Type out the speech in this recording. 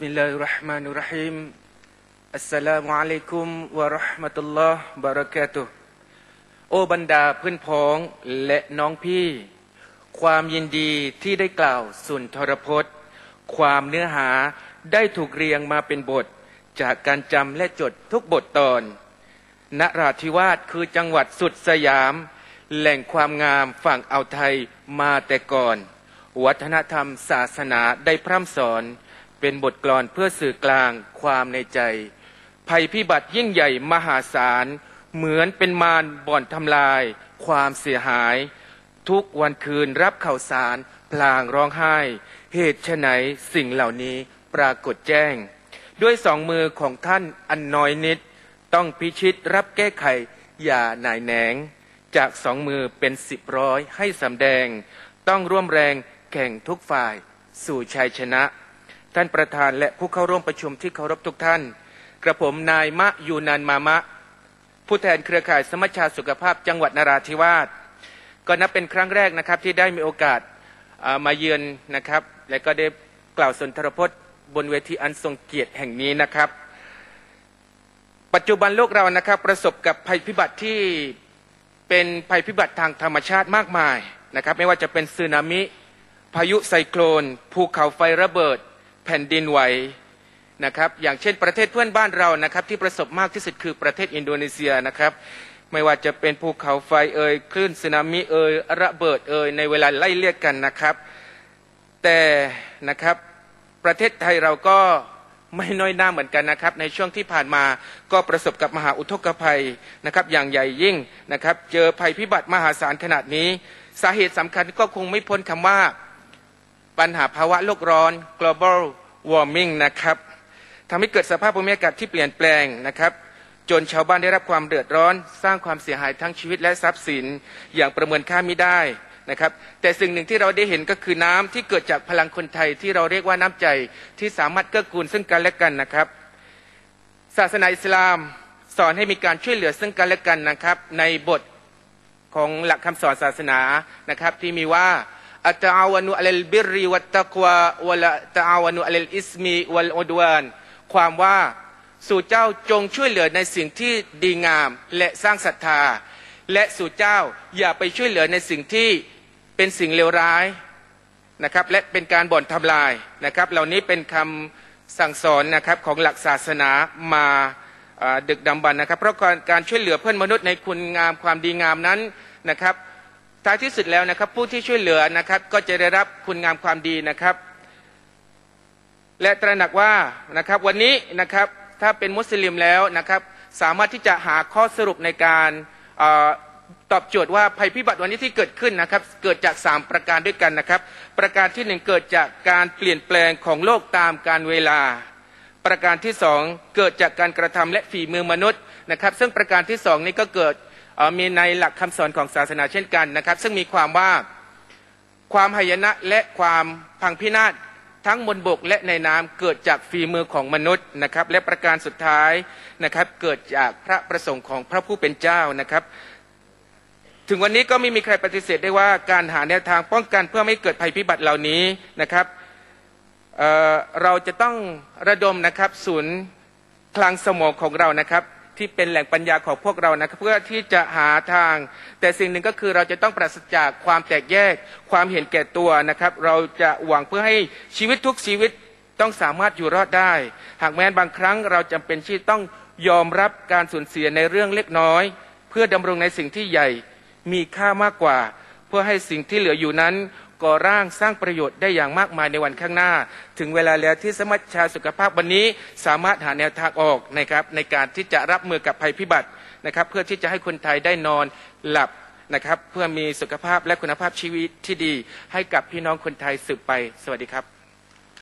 بسم الله الرحمن الرحيم السلام عليكم ورحمة الله وبركاته โอบรรดาเพื่อนพ้องและน้องพี่ ความยินดีที่ได้กล่าวสุนทรพจน์ ความเนื้อหาได้ถูกเรียงมาเป็นบท จากการจำและจดทุกบทตอน นราธิวาสคือจังหวัดสุดสยาม แหล่งความงามฝั่งอ่าวไทยมาแต่ก่อน วัฒนธรรมศาสนาได้พร่ำสอน เป็นบทกลอนเพื่อสื่อกลางความในใจ ภัยพิบัติยิ่งใหญ่มหาศาล เหมือนเป็นมารบ่อนทำลาย ความเสียหาย ทุกวันคืนรับข่าวสาร พลางร้องไห้ เหตุไฉนสิ่งเหล่านี้ปรากฏแจ้ง ด้วยสองมือของท่านอันน้อยนิด ต้องพิชิตรับแก้ไข อย่าหน่ายแหนง จากสองมือเป็นสิบร้อยให้สำแดง ต้องร่วมแรงแข่งทุกฝ่ายสู่ชัยชนะ ท่านประธานและผู้เข้าร่วมประชุมที่เคารพทุกท่าน กระผมนายมะยูนันมามะ ผู้แทนเครือข่ายสมัชชาสุขภาพจังหวัดนราธิวาสก็นับเป็นครั้งแรกนะครับที่ได้มีโอกาสามาเยือนนะครับ และก็ได้กล่าวสุนทรพจน์ บนเวทีอันทรงเกียรติแห่งนี้นะครับ ปัจจุบันโลกเรานะครับประสบกับภัยพิบัติที่เป็นภัยพิบัติทางธรรมชาติมากมายนะครับ ไม่ว่าจะเป็นสึนามิ พายุไซโคลน ภูเขาไฟระเบิด แผ่นดินไหวนะครับอย่างเช่นประเทศเพื่อนบ้านเรานะครับที่ประสบมากที่สุดคือประเทศอินโดนีเซียนะครับไม่ว่าจะเป็นภูเขาไฟเอ่ยคลื่นสึนามิเอ่ยระเบิดเอ่ยในเวลาไล่เลี่ยกันนะครับ แต่นะครับประเทศไทยเราก็ไม่น้อยหน้าเหมือนกันนะครับในช่วงที่ผ่านมาก็ประสบกับมหาอุทกภัยนะครับอย่างใหญ่ยิ่งนะครับเจอภัยพิบัติมหาศาลขนาดนี้ สาเหตุสำคัญก็คงไม่พ้นคำว่า ปัญหาภาวะโลกร้อน global warming นะครับทำให้เกิดสภาพภูมิอากาศที่เปลี่ยนแปลงนะครับจนชาวบ้านได้รับความเดือดร้อน สร้างความเสียหายทั้งชีวิตและทรัพย์สินอย่างประเมินค่าไม่ได้นะครับแต่สิ่งหนึ่งที่เราได้เห็นก็คือน้ำที่เกิดจากพลังคนไทยที่เราเรียกว่าน้ำใจที่สามารถเกื้อกูลซึ่งกันและกันนะครับ ศาสนาอิสลามสอนให้มีการช่วยเหลือซึ่งกันและกันนะครับ ในบทของหลักคำสอนศาสนานะครับที่มีว่า อัตอาวนุอัลลบิริวัตตะกวาวะละตะอาวนุอัลลอิสมีวัลอดวานความว่าสู่เจ้าจงช่วยเหลือในสิ่งที่ดีงามและสร้างศรัทธา และสู่เจ้าอย่าไปช่วยเหลือในสิ่งที่เป็นสิ่งเลวร้ายนะครับและเป็นการบ่อนทำลายนะครับ เหล่านี้เป็นคำสั่งสอนนะครับของหลักศาสนามาดึกดำบรรพ์นะครับ เพราะการช่วยเหลือเพื่อนมนุษย์ในคุณงามความดีงามนั้นนะครับ ท้ายที่สุดแล้วนะครับผู้ที่ช่วยเหลือนะครับก็จะได้รับคุณงามความดีนะครับ และตระหนักว่านะครับวันนี้นะครับถ้าเป็นมุสลิมแล้วนะครับสามารถที่จะหาข้อสรุปในการออตอบโจทย์ว่าภัยพิบัติวันนี้ที่เกิดขึ้นนะครับเกิดจาก 3 ประการด้วยกันนะครับ ประการที่หนึ่งเกิดจากการเปลี่ยนแปลงของโลกตามการเวลา ประการที่สองเกิดจากการกระทำและฝีมือมนุษย์นะครับ ซึ่งประการที่สองนี้ก็เกิด มีในหลักคำสอนของศาสนาเช่นกันนะครับ ซึ่งมีความว่าความหายนะและความพังพินาศทั้งบนบกและในน้ำเกิดจากฝีมือของมนุษย์นะครับ และประการสุดท้ายนะครับ เกิดจากพระประสงค์ของพระผู้เป็นเจ้านะครับ ถึงวันนี้ก็ไม่มีใครปฏิเสธได้ว่าการหาแนวทางป้องกันเพื่อไม่ให้เกิดภัยพิบัติเหล่านี้นะครับเเราจะต้องระดมนะครับศูนย์คลังสมองของเรานะครับ ที่เป็นแหล่งปัญญาของพวกเรานะครับเพื่อที่จะหาทาง แต่สิ่งหนึ่งก็คือเราจะต้องปราศจากความแตกแยก ความเห็นแก่ตัวนะครับ เราจะหวังเพื่อให้ชีวิตทุกชีวิตต้องสามารถอยู่รอดได้ หากแม้นบางครั้งเราจำเป็นที่ต้องยอมรับการสูญเสียในเรื่องเล็กน้อย เพื่อดำรงในสิ่งที่ใหญ่มีค่ามากกว่า เพื่อให้สิ่งที่เหลืออยู่นั้น ก่อร่างสร้างประโยชน์ได้อย่างมากมายในวันข้างหน้า ถึงเวลาแล้วที่สมัชชาสุขภาพวันนี้สามารถหาแนวทางออกนะครับในการที่จะรับมือกับภัยพิบัตินะครับเพื่อที่จะให้คนไทยได้นอนหลับนะครับเพื่อมีสุขภาพและคุณภาพชีวิตที่ดี ให้กับพี่น้องคนไทยสืบไป สวัสดีครับ